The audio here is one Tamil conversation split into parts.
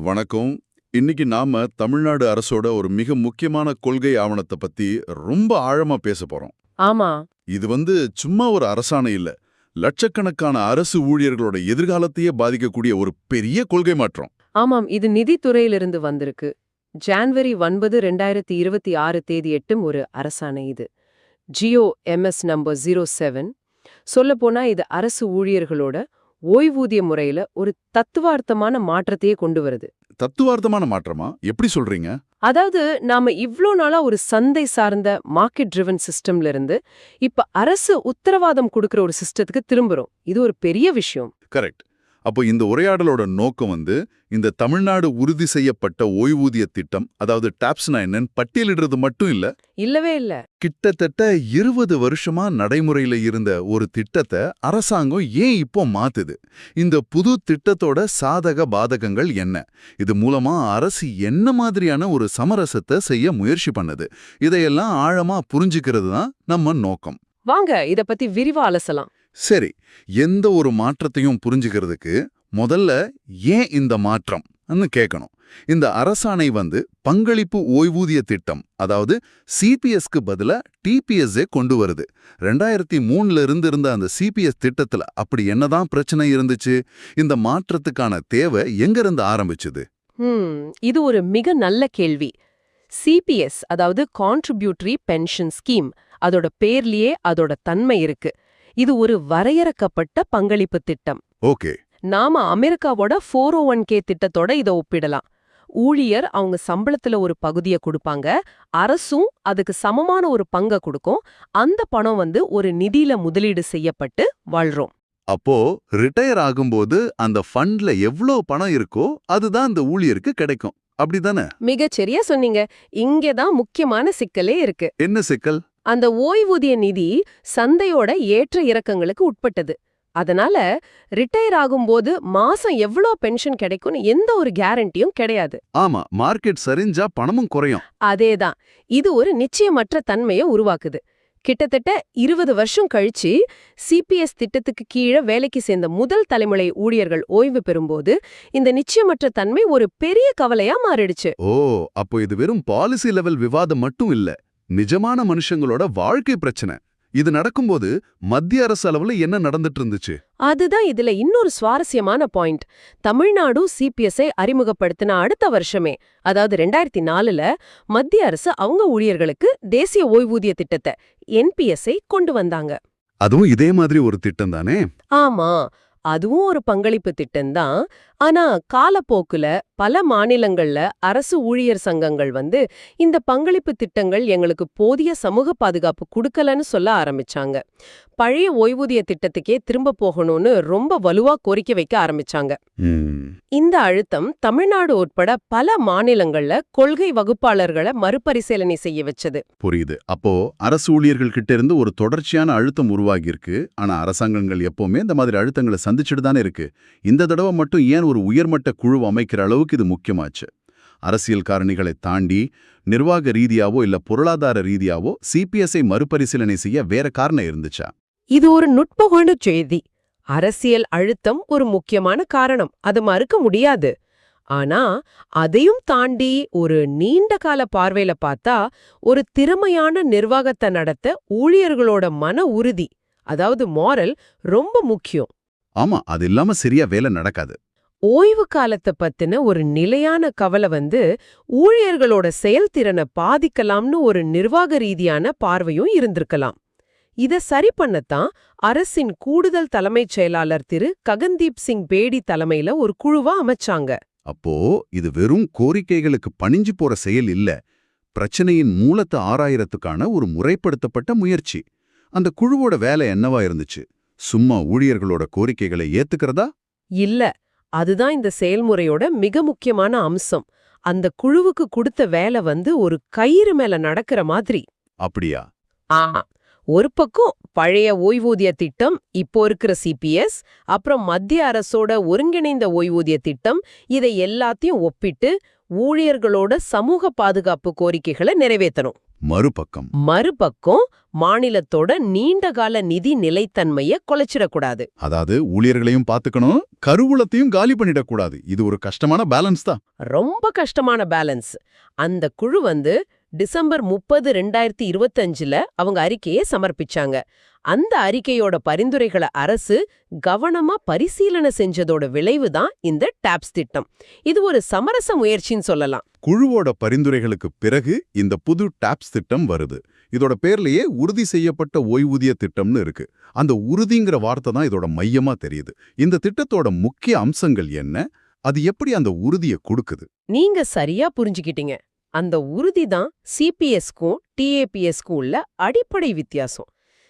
வணக்கம். இன்னைக்கு நாம தமிழ்நாடு அரசோட ஒரு மிக முக்கியமான கொள்கை ஆவணத்தை பத்தி ரொம்ப ஆழமா பேச போறோம். ஆமா. இது வந்து சும்மா ஒரு அரசாணை இல்ல. லட்சக்கணக்கான அரசு ஊழியர்களோட எதிர்காலத்தையே பாதிக்கக்கூடிய ஒரு பெரிய கொள்கை மாற்றம். ஆமாம் இது நிதித்துறையிலிருந்து வந்திருக்கு. ஜான்வரி ஒன்பது ரெண்டாயிரத்தி இருபத்தி ஆறு தேதி எட்டும் ஒரு அரசாணை இது. GO MS number zero seven. சொல்லப்போனா இது அரசு ஊழியர்களோட ஓய்வூதிய முறையில ஒரு தத்துவார்த்தமான மாற்றத்தையே கொண்டு வருது. தத்துவார்த்தமான மாற்றமா? எப்படி சொல்றீங்க? அதாவது நாம இவ்ளோ நாளா ஒரு சந்தை சார்ந்த மார்க்கெட் ட்ரிவன் சிஸ்டம்ல இருந்து இப்ப அரசு உத்தரவாதம் கொடுக்கிற ஒரு சிஸ்டத்துக்கு திரும்புறோம். இது ஒரு பெரிய விஷயம். கரெக்ட் அப்போ இந்த உரையாடலோட நோக்கம் வந்து இந்த தமிழ்நாடு உறுதி செய்யப்பட்ட ஓய்வூதிய திட்டம் அதாவது டாப்ஸ்னா என்னன்னு பட்டியலிடுறது மட்டும் இல்ல இல்லவே இல்ல. கிட்டத்தட்ட இருபது வருஷமா நடைமுறையில இருந்த ஒரு திட்டத்தை அரசாங்கம் ஏன் இப்போ மாத்துது? இந்த புது திட்டத்தோட சாதக பாதகங்கள் என்ன? இது மூலமா அரசு என்ன மாதிரியான ஒரு சமரசத்தை செய்ய முயற்சி பண்ணுது? இதையெல்லாம் ஆழமா புரிஞ்சுக்கிறது தான் நம்ம நோக்கம். வாங்க இத பத்தி விரிவா அலசலாம். சரி எந்த ஒரு மாற்றத்தையும் புரிஞ்சுக்கிறதுக்கு முதல்ல ஏன் இந்த மாற்றம் கேட்கணும் இந்த அரசாணை வந்து பங்களிப்பு ஓய்வூதிய திட்டம் அதாவது சிபிஎஸ்க்கு பதிலாக டிபிஎஸ்ஏ கொண்டு வருது. ரெண்டாயிரத்தி மூணுல இருந்து இருந்த அந்த சிபிஎஸ் திட்டத்துல அப்படி என்னதான் பிரச்சனை இருந்துச்சு? இந்த மாற்றத்துக்கான தேவை எங்கிருந்து ஆரம்பிச்சுது? இது ஒரு மிக நல்ல கேள்வி. சிபிஎஸ் அதாவது கான்ட்ரிபியூட்டரி பென்ஷன் ஸ்கீம் அதோட பேர்லயே அதோட தன்மை இருக்கு. இது ஒரு வரையறுக்கப்பட்ட பங்களிப்பு திட்டம். ஓகே. நாம அமெரிக்காவோட ஃபோர் ஓ ஒன் கே திட்டத்தோட இதை ஒப்பிடலாம். ஊழியர் அவங்க சம்பளத்துல ஒரு பகுதியை கொடுப்பாங்க. அரசும் அதுக்கு சமமான ஒரு பங்கை கொடுக்கும். அந்த பணம் வந்து ஒரு நிதியில முதலீடு செய்யப்பட்டு வாழ்றோம். அப்போ ரிட்டையர் ஆகும்போது அந்த ஃபண்ட்ல எவ்ளோ பணம் இருக்கோ அதுதான் அந்த ஊழியருக்கு கிடைக்கும். அப்படிதானே? மிகச்சரியா சொன்னீங்க. இங்கதான் முக்கியமான சிக்கலே இருக்கு. என்ன சிக்கல்? அந்த ஓய்வூதிய நிதி சந்தையோட ஏற்ற இறக்கங்களுக்கு உட்பட்டது. அதனால ரிட்டையர் ஆகும்போது மாசம் எவ்ளோ பென்ஷன் கிடைக்கும்னு எந்த ஒரு கேரண்டியும் கிடையாது. ஆமா மார்க்கெட் சரிஞ்சா பணமும் குறையும். அதேதான். இது ஒரு நிச்சயமற்ற தன்மையை உருவாக்குது. கிட்டத்தட்ட இருபது வருஷம் கழிச்சு சிபிஎஸ் திட்டத்துக்கு கீழே வேலைக்கு சேர்ந்த முதல் தலைமுறை ஊழியர்கள் ஓய்வு பெறும்போது இந்த நிச்சயமற்ற தன்மை ஒரு பெரிய கவலையா மாறிடுச்சு. ஓ அப்போ இது வெறும் பாலிசி லெவல் விவாதம் மட்டும் இல்ல. நிஜமான மனுஷங்களோட வாழ்க்கை பிரச்சனை. இது நடக்கும்போது மத்திய அரசு அளவுல என்ன நடந்துட்டு இருந்துச்சு அதுதான் இதுல இன்னொரு சுவாரஸ்யமான பாயிண்ட். தமிழ்நாடு சிபிஎஸ்ஐ அறிமுகப்படுத்தின அடுத்த வருஷமே அதாவது ரெண்டாயிரத்தி நாலுல மத்திய அரசு அவங்க ஊழியர்களுக்கு தேசிய ஓய்வூதிய திட்டத்தை என்பிஎஸ்ஐ கொண்டு வந்தாங்க. அதுவும் இதே மாதிரி ஒரு திட்டம் தானே? ஆமா அதுவும் ஒரு பங்களிப்பு திட்டம்தான் ஆனா காலப்போக்குல பல மாநிலங்கள்ல அரசு ஊழியர் சங்கங்கள் வந்து இந்த பங்களிப்பு திட்டங்கள் எங்களுக்கு போதிய சமூக பாதுகாப்பு கொடுக்கலன்னு சொல்ல ஆரம்பிச்சாங்க. பழைய ஓய்வூதிய திட்டத்துக்கே திரும்ப போகணும்னு ரொம்ப வலுவா கோரிக்கை வைக்க ஆரம்பிச்சாங்க. இந்த அழுத்தம் தமிழ்நாடு உட்பட பல மாநிலங்கள்ல கொள்கை வகுப்பாளர்களை மறுபரிசீலனை செய்ய வச்சது. புரியுது. அப்போ அரசு ஊழியர்கள் கிட்ட இருந்து ஒரு தொடர்ச்சியான அழுத்தம் உருவாகி இருக்கு ஆனா அரசாங்கங்கள் எப்பவுமே இந்த மாதிரி அழுத்தங்களை சந்திச்சுட்டு தானே இருக்கு. இந்த தடவை மட்டும் ஏன் ஒரு உயர்மட்ட குழு அமைக்கிற அளவுக்கு இது முக்கியமாச்சு. அரசியல் காரணிகளை தாண்டி நிர்வாக ரீதியாவோ இல்ல பொருளாதார ரீதியாவோ சிபிஎஸ்ஐ மறுபரிசீலனை செய்ய வேற காரணம் இருந்துச்சா? இது ஒரு நுட்பகோண செய்தி. அரசியல் அழுத்தம் ஒரு முக்கியமான காரணம். அது மறுக்க முடியாது. ஆனா அதையும் தாண்டி ஒரு நீண்ட கால பார்வையில பார்த்தா ஒரு திறமையான நிர்வாகத்தை நடத்த ஊழியர்களோட மன உறுதி அதாவது மாரல் ரொம்ப முக்கியம். ஆமா அது இல்லாம சரியா வேலை நடக்காது. ஓய்வு காலத்தை பத்தின ஒரு நிலையான கவலை வந்து ஊழியர்களோட செயல்திறனை பாதிக்கலாம்னு ஒரு நிர்வாக ரீதியான பார்வையும் இருந்திருக்கலாம். இத சரி பண்ணத்தான் அரசின் கூடுதல் தலைமைச் செயலாளர் திரு. ககன்தீப் சிங் பேடி தலைமையில ஒரு குழுவா அமைச்சாங்க. அப்போ இது வெறும் கோரிக்கைகளுக்கு பணிஞ்சு போற செயல் இல்ல. பிரச்சனையின் மூலத்தை ஆராயறதுக்கான ஒரு முறைப்படுத்தப்பட்ட முயற்சி. அந்த குழுவோட வேலை என்னவா இருந்துச்சு? சும்மா ஊழியர்களோட கோரிக்கைகளை ஏத்துக்கிறதா? இல்ல. அதுதான் இந்த செயல்முறையோட மிக முக்கியமான அம்சம். அந்த குழுவுக்கு கொடுத்த வேலை வந்து ஒரு கயிறு மேல நடக்கிற மாதிரி. அப்படியா? ஆ ஒரு பக்கம் பழைய ஓய்வூதிய திட்டம் இப்போ இருக்கிற சிபிஎஸ் அப்புறம் மத்திய அரசோட ஒருங்கிணைந்த ஓய்வூதிய திட்டம் இதை எல்லாத்தையும் ஒப்பிட்டு ஊழியர்களோட சமூக பாதுகாப்பு கோரிக்கைகளை நிறைவேற்றணும் மறுபக்கம். மறுபக்கம் மாநிலத்தோட நீண்டகால நிதி நிலைத்தன்மைய குலைச்சிடக்கூடாது. அதாவது ஊழியர்களையும் பார்த்துக்கணும் கருவூலத்தையும் காலி பண்ணிடக்கூடாது. இது ஒரு கஷ்டமான பேலன்ஸ் தான். ரொம்ப கஷ்டமான பேலன்ஸ். அந்த குழு வந்து டிசம்பர் முப்பது ரெண்டாயிரத்தி இருபத்தஞ்சுல அவங்க அறிக்கையை சமர்ப்பிச்சாங்க. அந்த அறிக்கையோட பரிந்துரைகளை அரசு கவனமா பரிசீலனை செஞ்சதோட விளைவு தான் இந்த டாப்ஸ் திட்டம். இது ஒரு சமரச முயற்சின்னு சொல்லலாம். குழுவோட பரிந்துரைகளுக்கு பிறகு இந்த புது டாப்ஸ் திட்டம் வருது. இதோட பேர்லயே உறுதி செய்யப்பட்ட ஓய்வூதிய திட்டம்னு இருக்கு. அந்த உறுதிங்கிற வார்த்தை தான் இதோட மையமா தெரியுது. இந்த திட்டத்தோட முக்கிய அம்சங்கள் என்ன? அது எப்படி அந்த உறுதியை கொடுக்குது? நீங்க சரியா புரிஞ்சுக்கிட்டீங்க. அந்த உறுதி தான் சிபிஎஸ்க்கும் டிஏபிஎஸ்க்கும் உள்ள அடிப்படை வித்தியாசம்.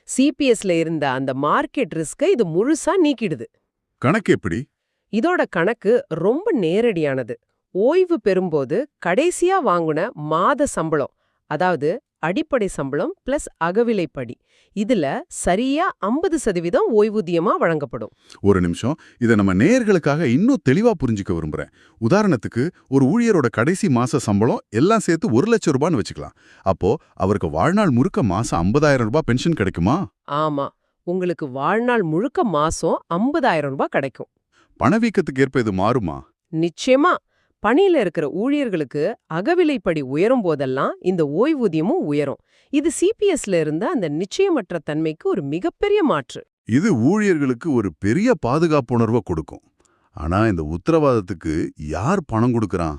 சிபிஎஸ்ல இருந்த அந்த மார்க்கெட் ரிஸ்கை இது முழுசா நீக்கிடுது. கணக்கு எப்படி? இதோட கணக்கு ரொம்ப நேரடியானது. ஓய்வு பெறும்போது கடைசியா வாங்குன மாத சம்பளம் அதாவது அடிப்படை சம்பளம் பிளஸ் அகவிலைப்படி. இதுல சரியா ஐம்பது சதவீதம் ஓய்வூதியமா வழங்கப்படும். ஒரு நிமிஷம். இதை நம்ம நேயர்களுக்காக இன்னும் தெளிவா புரிஞ்சுக்க விரும்புறேன். உதாரணத்துக்கு ஒரு ஊழியரோட கடைசி மாச சம்பளம் எல்லாம் சேர்த்து ஒரு லட்சம் ரூபான்னு வச்சுக்கலாம். அப்போ அவருக்கு வாழ்நாள் முழுக்க மாசம் ஐம்பதாயிரம் ரூபாய் பென்ஷன் கிடைக்குமா? ஆமா. உங்களுக்கு வாழ்நாள் முழுக்க மாசம் ஐம்பதாயிரம் ரூபாய் கிடைக்கும். பணவீக்கத்துக்கு ஏற்ப இது மாறுமா? நிச்சயமா. பணியில இருக்கிற ஊழியர்களுக்கு அகவிலைப்படி உயரும் போதெல்லாம் இந்த ஓய்வூதியமும் உயரும். இது சிபிஎஸ்ல இருந்த அந்த நிச்சயமற்ற தன்மைக்கு ஒரு மிகப்பெரிய மாற்று. இது ஊழியர்களுக்கு ஒரு பெரிய பாதுகாப்பு உணர்வை கொடுக்கும். ஆனா இந்த உத்தரவாதத்துக்கு யார் பணம் கொடுக்கறான்?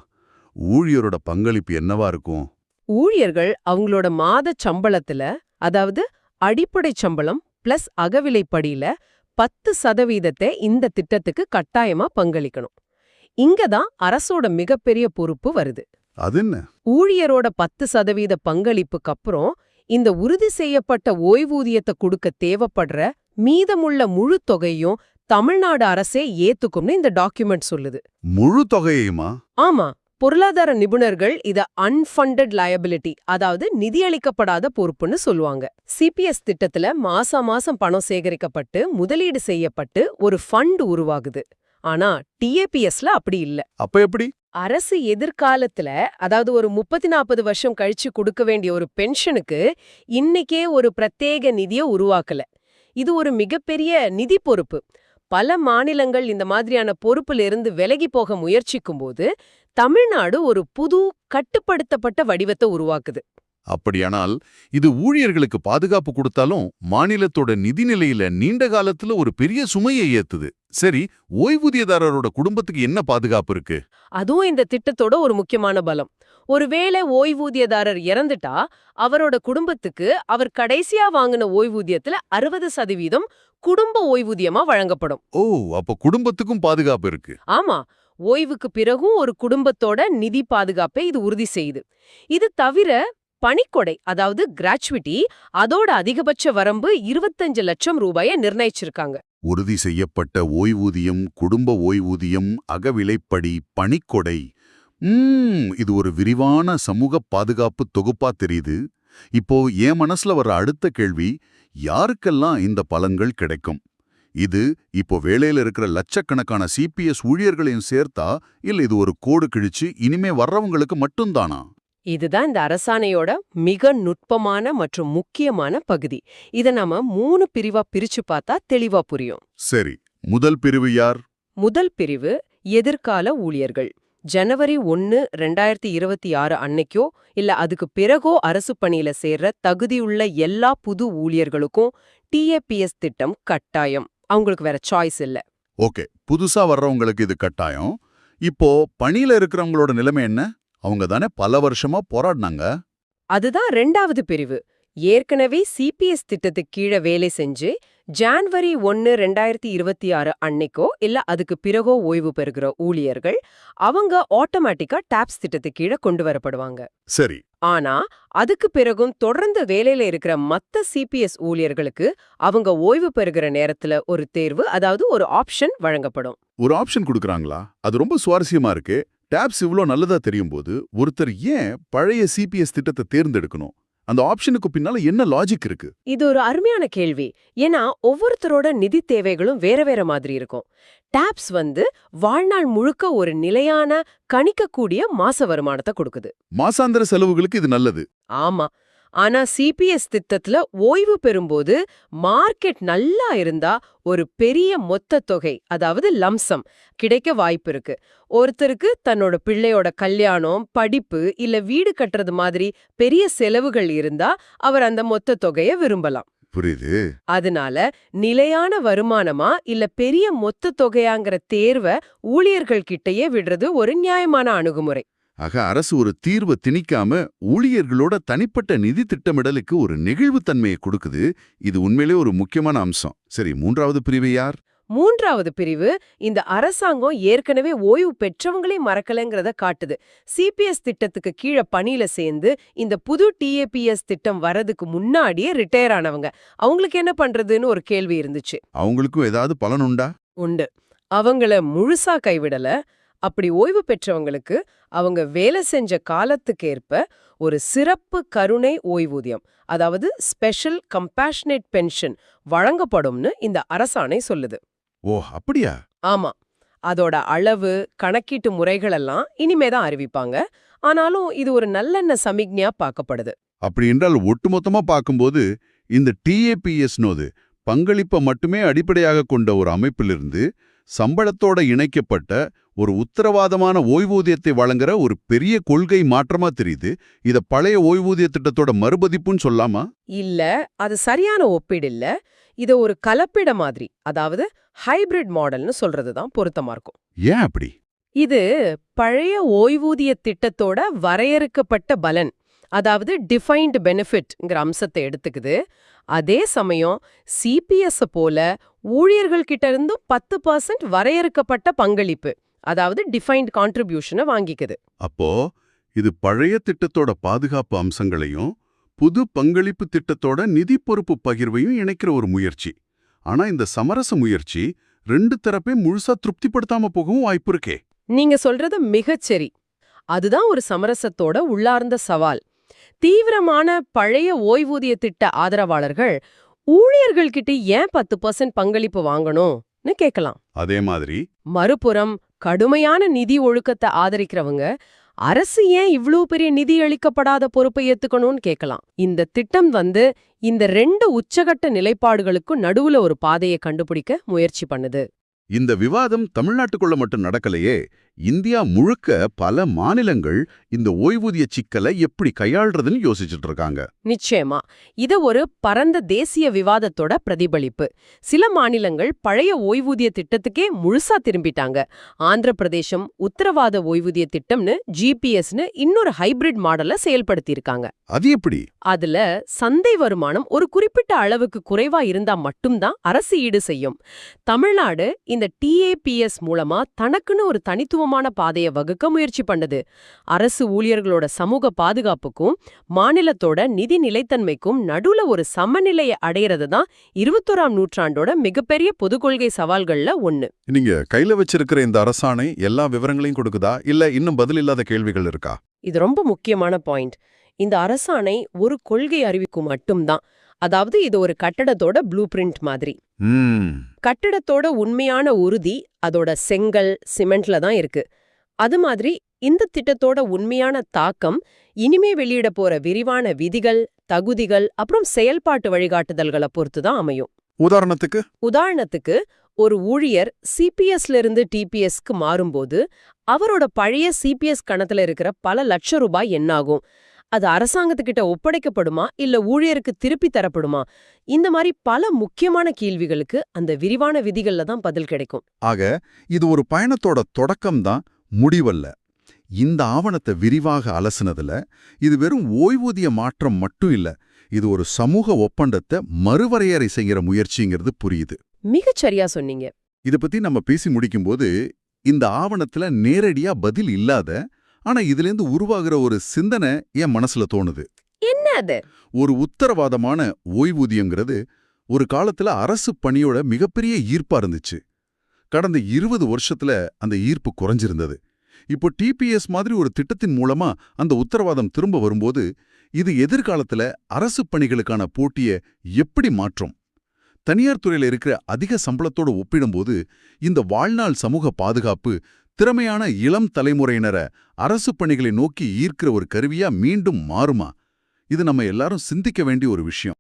ஊழியரோட பங்களிப்பு என்னவா இருக்கும்? ஊழியர்கள் அவங்களோட மாத சம்பளத்துல அதாவது அடிப்படை சம்பளம் பிளஸ் அகவிலைப்படியில பத்து சதவீதத்தை இந்த திட்டத்துக்கு கட்டாயமா பங்களிக்கணும். இங்க தான் அரசோட மிகப்பெரிய பொறுப்பு வருது. அது என்ன? ஊழியரோட பத்து சதவீத பங்களிப்புக்கு அப்புறம் இந்த உறுதி செய்யப்பட்ட ஓய்வூதியத்தை கொடுக்க தேவைப்படுற மீதமுள்ள முழு தொகையும் தமிழ்நாடு அரசே ஏத்துக்கும்னு இந்த டாக்குமெண்ட் சொல்லுது. முழு தொகையுமா? ஆமா பொருளாதார நிபுணர்கள் இத அன்ஃபண்டட் லயபிலிட்டி அதாவது நிதியளிக்கப்படாத பொறுப்புன்னு சொல்லுவாங்க. சிபிஎஸ் திட்டத்துல மாசா மாசம் பணம் சேகரிக்கப்பட்டு முதலீடு செய்யப்பட்டு ஒரு ஃபண்ட் உருவாகுது. ஆனா டிஏபிஎஸ்ல அப்படி இல்ல. அப்ப எப்படி? அரசு எதிர்காலத்துல அதாவது ஒரு முப்பத்தி நாற்பது வருஷம் கழிச்சு கொடுக்க வேண்டிய ஒரு பென்ஷனுக்கு இன்னைக்கே ஒரு பிரத்யேக நிதிய உருவாக்கல. இது ஒரு மிகப்பெரிய நிதி பொறுப்பு. பல மாநிலங்கள் இந்த மாதிரியான பொறுப்புல இருந்து விலகி போக முயற்சிக்கும் போது தமிழ்நாடு ஒரு புது கட்டுப்படுத்தப்பட்ட வடிவத்தை உருவாக்குது. அப்படியானால் இது ஊழியர்களுக்கு பாதுகாப்பு கொடுத்தாலும் மாநிலத்தோட நிதிநிலையில நீண்ட காலத்துல ஒரு பெரிய சுமையை ஏத்துது. சரி ஓய்வூதியதாரரோட குடும்பத்துக்கு என்ன பாதுகாப்பு இருக்கு? அதுவும் இந்த திட்டத்தோட ஒரு முக்கியமான பலம். ஒருவேளை ஓய்வூதியதாரர் இறந்துட்டா அவரோட குடும்பத்துக்கு அவர் கடைசியா வாங்கின ஓய்வூதியத்துல அறுபது சதவீதம் குடும்ப ஓய்வூதியமா வழங்கப்படும். ஓ அப்ப குடும்பத்துக்கும் பாதுகாப்பு இருக்கு. ஆமா ஓய்வுக்கு பிறகும் ஒரு குடும்பத்தோட நிதி பாதுகாப்பை இது உறுதி செய்யுது. இது தவிர பணிக்கொடை அதாவது கிராச்சுவிட்டி அதோட அதிகபட்ச வரம்பு இருபத்தஞ்சு லட்சம் ரூபாய நிர்ணயிச்சிருக்காங்க. உறுதி செய்யப்பட்ட ஓய்வூதியம் குடும்ப ஓய்வூதியம் அகவிலைப்படி பணிக்கொடை. உம் இது ஒரு விரிவான சமூக பாதுகாப்பு தொகுப்பா தெரியுது. இப்போ என் மனசுல வர அடுத்த கேள்வி யாருக்கெல்லாம் இந்த பலன்கள் கிடைக்கும்? இது இப்போ வேலையில இருக்கிற லட்சக்கணக்கான சிபிஎஸ் ஊழியர்களையும் சேர்த்தா இல்ல இது ஒரு கோடு கிழிச்சு இனிமே வர்றவங்களுக்கு மட்டும்தானா? இதுதான் இந்த அரசாணையோட மிக நுட்பமான மற்றும் முக்கியமான பகுதி. இத நாம மூணு பிரிவா பிரிச்சு பார்த்தா தெளிவா புரியும். சரி முதல் பிரிவு யார்? முதல் பிரிவு எதிர்கால ஊழியர்கள். ஜனவரி ஒன்னு ரெண்டாயிரத்தி இருபத்தி ஆறு அன்னைக்கோ இல்ல அதுக்கு பிறகோ அரசு பணியில சேர்ற தகுதியுள்ள எல்லா புது ஊழியர்களுக்கும் டிஏபிஎஸ் திட்டம் கட்டாயம். அவங்களுக்கு வேற சாய்ஸ் இல்ல. ஓகே புதுசா வர்றவங்களுக்கு இது கட்டாயம். இப்போ பணியில இருக்கிறவங்களோட நிலைமை என்ன? அவங்க தானே பல வருஷமா போராடினாங்க. அதுதான் ரெண்டாவது பிரிவு. ஏற்கனவே சிபிஎஸ் திட்டத்துக்கு கீழே வேலை செஞ்சு ஜான்வரி ஒன்னு ரெண்டாயிரத்தி இருபத்தி ஆறு அன்னைக்கோ இல்ல அதுக்கு பிறகோ ஓய்வு பெறுகிற ஊழியர்கள் அவங்க ஆட்டோமேட்டிக்கா டாப்ஸ் திட்டத்துக்கு கீழே கொண்டு வரப்படுவாங்க. சரி. ஆனா அதுக்கு பிறகும் தொடர்ந்து வேலையில இருக்கிற மத்த சிபிஎஸ் ஊழியர்களுக்கு அவங்க ஓய்வு பெறுகிற நேரத்துல ஒரு தேர்வு அதாவது ஒரு ஆப்ஷன் வழங்கப்படும். ஒரு ஆப்ஷன் கொடுக்கறாங்களா? அது ரொம்ப சுவாரஸ்யமா இருக்கு. டாப்ஸ் இவ்ளோ நல்லதா தெரியும் போது ஒருத்தர் ஏன் பழைய சிபிஎஸ் திட்டத்தை தேர்ந்தெடுக்கணும்? அந்த ஆப்ஷனுக்கு பின்னால என்ன லாஜிக் இருக்கு? இது ஒரு அருமையான கேள்வி. ஏன்னா ஒவ்வொருத்தரோட நிதி தேவைகளும் வேற வேற மாதிரி இருக்கும். டாப்ஸ் வந்து வாழ்நாள் முழுக்க ஒரு நிலையான கணிக்கக்கூடிய மாச வருமானத்தை கொடுக்குது. மாசாந்திர செலவுகளுக்கு இது நல்லது. ஆமா. ஆனா சிபிஎஸ் திட்டத்துல ஓய்வு பெறும்போது மார்க்கெட் நல்லா இருந்தா ஒரு பெரிய மொத்த தொகை அதாவது லம்சம் கிடைக்க வாய்ப்பு இருக்கு. ஒருத்தருக்கு தன்னோட பிள்ளையோட கல்யாணம் படிப்பு இல்ல வீடு கட்டுறது மாதிரி பெரிய செலவுகள் இருந்தா அவர் அந்த மொத்த தொகையை விரும்பலாம். புரியுது. அதனால நிலையான வருமானமா இல்ல பெரிய மொத்த தொகையாங்கிற தேர்வை ஊழியர்கள் கிட்டயே விடுறது ஒரு நியாயமான அணுகுமுறை. ஆக அரசு ஒரு தீர்வை திணிக்காம ஊழியர்களோட தனிப்பட்ட நிதி திட்டமிடலுக்கு ஒரு நெகிழ்வுத்தன்மையை கொடுக்குது. இது உண்மையிலே ஒரு முக்கியமான அம்சம். சரி மூன்றாவது பிரிவு யார்? மூன்றாவது பிரிவு இந்த அரசாங்கம் ஏற்கனவே ஓய்வு பெற்றவங்களே மறக்கலைங்கிறத காட்டுது. சிபிஎஸ் திட்டத்துக்கு கீழே பணியில சேர்ந்து இந்த புது டிஏபிஎஸ் திட்டம் வரதுக்கு முன்னாடியே ரிட்டையர் ஆனவங்க. அவங்களுக்கு என்ன பண்றதுன்னு ஒரு கேள்வி இருந்துச்சு. அவங்களுக்கும் ஏதாவது பலனுண்டா உண்டு. அவங்கள முழுசா கைவிடல. அப்படி ஓய்வு பெற்றவங்களுக்கு அவங்க வேலை செஞ்ச காலத்துக்கேற்ப ஒரு சிறப்பு கருணை ஓய்வூதியம் அதாவது ஸ்பெஷல் கம்பேஷனேட் பென்ஷன் வழங்கப்படும்னு இந்த அரசாணை சொல்லுது. ஓ அப்படியா? ஆமா. அதோட அளவு கணக்கீட்டு முறைகளெல்லாம் இனிமே தான் அறிவிப்பாங்க. ஆனாலும் இது ஒரு நல்லெண்ண சமிக்ஞையா பார்க்கப்படுது. அப்படி என்றால் ஒட்டுமொத்தமா பார்க்கும்போது இந்த டிஏபிஎஸ் நோது பங்களிப்பை மட்டுமே அடிப்படையாக கொண்ட ஒரு அமைப்பிலிருந்து சம்பளத்தோட இணைக்கப்பட்ட ஒரு உத்தரவாதமான ஓய்வூதியத்தை வழங்குற ஒரு பெரிய கொள்கை மாற்றமா தெரியுது. இத பழைய ஓய்வூதிய திட்டத்தோட மறுபதிப்புன்னு சொல்லாமா? இல்ல அது சரியான ஒப்பீடு இல்ல. இத ஒரு கலப்பிட மாதிரி அதாவது ஹைபிரிட் மாடல்னு சொல்றது தான் பொருத்தமா இருக்கும். ஏன் அப்படி? இது பழைய ஓய்வூதிய திட்டத்தோட வரையறுக்கப்பட்ட பலன் அதாவது டிஃபைன்டு பெனிஃபிட்ங்கிற அம்சத்தை எடுத்துக்குது. அதே சமயம் சிபிஎஸ் போல ஊழியர்கள் கிட்ட இருந்தும் பத்து பர்சன்ட் வரையறுக்கப்பட்ட பங்களிப்பு அதாவது டிஃபைன்ட் கான்ட்ரிபியூஷனை வாங்கிக்குது. அப்போ இது பழைய திட்டத்தோட பாதுகாப்பு அம்சங்களையும் புது பங்களிப்பு திட்டத்தோட நிதி பொறுப்பு பகிர்வையும் இணைக்கிற ஒரு முயற்சி. ஆனா இந்த சமரச முயற்சி ரெண்டு தரப்பே முழுசா திருப்திப்படுத்தாம போகவும் வாய்ப்பு இருக்கே. நீங்க சொல்றது மிகச்சரி அதுதான் ஒரு சமரசத்தோட உள்ளார்ந்த சவால். தீவிரமான பழைய ஓய்வூதிய திட்ட ஆதரவாளர்கள் ஊழியர்கள்கிட்ட ஏன் பத்து பர்சன்ட் பங்களிப்பு வாங்கணும்னு கேட்கலாம் அதே மாதிரி மறுபுறம் கடுமையான நிதி ஒழுக்கத்தை ஆதரிக்கிறவங்க அரசு ஏன் இவ்ளோ பெரிய நிதி அளிக்கப்படாத பொறுப்பை ஏத்துக்கணும்னு கேட்கலாம். இந்த திட்டம் வந்து இந்த ரெண்டு உச்சகட்ட நிலைப்பாடுகளுக்கும் நடுவுல ஒரு பாதையை கண்டுபிடிக்க முயற்சி பண்ணுது. இந்த விவாதம் தமிழ்நாட்டுக்குள்ள மட்டும் நடக்கலையே இந்தியா முழுக்க பல மாநிலங்கள் இந்த ஓய்வூதிய சிக்கலை எப்படி கையாள்றதுன்னு யோசிச்சுட்டு இருக்காங்க நிச்சயமா. இது ஒரு பரந்த தேசிய விவாதத்தோட பிரதிபலிப்பு. சில மாநிலங்கள் பழைய ஓய்வூதிய திட்டத்துக்கே முழுசா திரும்பிட்டாங்க. ஆந்திர பிரதேசம் உத்தரவாத ஓய்வூதிய திட்டம்னு ஜிபிஎஸ்னு இன்னொரு ஹைபிரிட் மாடலை செயல்படுத்தியிருக்காங்க. அது எப்படி? அதுல சந்தை வருமானம் ஒரு குறிப்பிட்ட அளவுக்கு குறைவா இருந்தா மட்டும்தான் அரசு ஈடு செய்யும். தமிழ்நாடு இந்த டிஏபிஎஸ் மூலமா தனக்குன்னு ஒரு தனித்துவமான பாதையை வகுக்க முயற்சி பண்ணுது. அரசு ஊழியர்களோட சமூக பாதுகாப்புக்கும் மாநிலத்தோட நிதி நிலைத்தன்மைக்கும் நடுவுல ஒரு சமநிலையை அடையிறது தான் இருபத்தோராம் நூற்றாண்டோட மிகப்பெரிய பொது கொள்கை சவால்கள்ல ஒன்னு நீங்க கையில வச்சிருக்கிற இந்த அரசாணை எல்லா விவரங்களையும் கொடுக்குதா? இல்ல இன்னும் பதில் இல்லாத கேள்விகள் இருக்கா? இது ரொம்ப முக்கியமான பாயிண்ட். இந்த அரசாணை ஒரு கொள்கை அறிவிப்பு மட்டும்தான். அதாவது இது ஒரு கட்டடத்தோட ப்ளூ பிரிண்ட் மாதிரி. கட்டிடத்தோட உண்மையான உறுதி அதோட செங்கல் சிமெண்ட்ல தான் இருக்கு. அது மாதிரி இந்த திட்டத்தோட உண்மையான தாக்கம் இனிமே வெளியிட போற விரிவான விதிகள் தகுதிகள் அப்புறம் செயல்பாட்டு வழிகாட்டுதல்களை பொறுத்து தான் அமையும். உதாரணத்துக்கு? உதாரணத்துக்கு ஒரு ஊழியர் சிபிஎஸ்ல இருந்து டிபிஎஸ்க்கு மாறும்போது அவரோட பழைய சிபிஎஸ் கணத்துல இருக்கிற பல லட்ச ரூபாய் என்னாகும்? அது அரசாங்கத்துக்கிட்ட ஒப்படைக்கப்படுமா? இல்ல ஊழியருக்கு திருப்பி தரப்படுமா? இந்த மாதிரி பல முக்கியமான கேள்விகளுக்கு அந்த விரிவான விதிகள்ல தான் பதில் கிடைக்கும். ஆக இது ஒரு பயணத்தோட தொடக்கம்தான் முடிவல்ல. இந்த ஆவணத்தை விரிவாக அலசுனதுல இது வெறும் ஓய்வூதிய மாற்றம் மட்டும் இல்ல இது ஒரு சமூக ஒப்பந்தத்தை மறுவரையறை செய்கிற முயற்சிங்கிறது புரியுது. மிகச் சரியா சொன்னீங்க. இத பத்தி நம்ம பேசி முடிக்கும்போது இந்த ஆவணத்துல நேரடியா பதில் இல்லாத ஆனா இதிலேருந்து உருவாகிற ஒரு சிந்தனை என் மனசுல தோணுது. என்ன அது? ஒரு உத்தரவாதமான ஓய்வூதியங்கிறது ஒரு காலத்துல அரசு பணியோட மிகப்பெரிய ஈர்ப்பா இருந்துச்சு. கடந்த இருபது வருஷத்துல அந்த ஈர்ப்பு குறைஞ்சிருந்தது. இப்போ டிபிஎஸ் மாதிரி ஒரு திட்டத்தின் மூலமா அந்த உத்தரவாதம் திரும்ப வரும்போது இது எதிர்காலத்துல அரசு பணிகளுக்கான போட்டிய எப்படி மாற்றும்? தனியார் துறையில இருக்கிற அதிக சம்பளத்தோட ஒப்பிடும்போது இந்த வாழ்நாள் சமூக பாதுகாப்பு திறமையான இளம் தலைமுறையினரை அரசு பணிகளை நோக்கி ஈர்க்கிற ஒரு கருவியா மீண்டும் மாறுமா? இது நம்ம எல்லாரும் சிந்திக்க வேண்டிய ஒரு விஷயம்.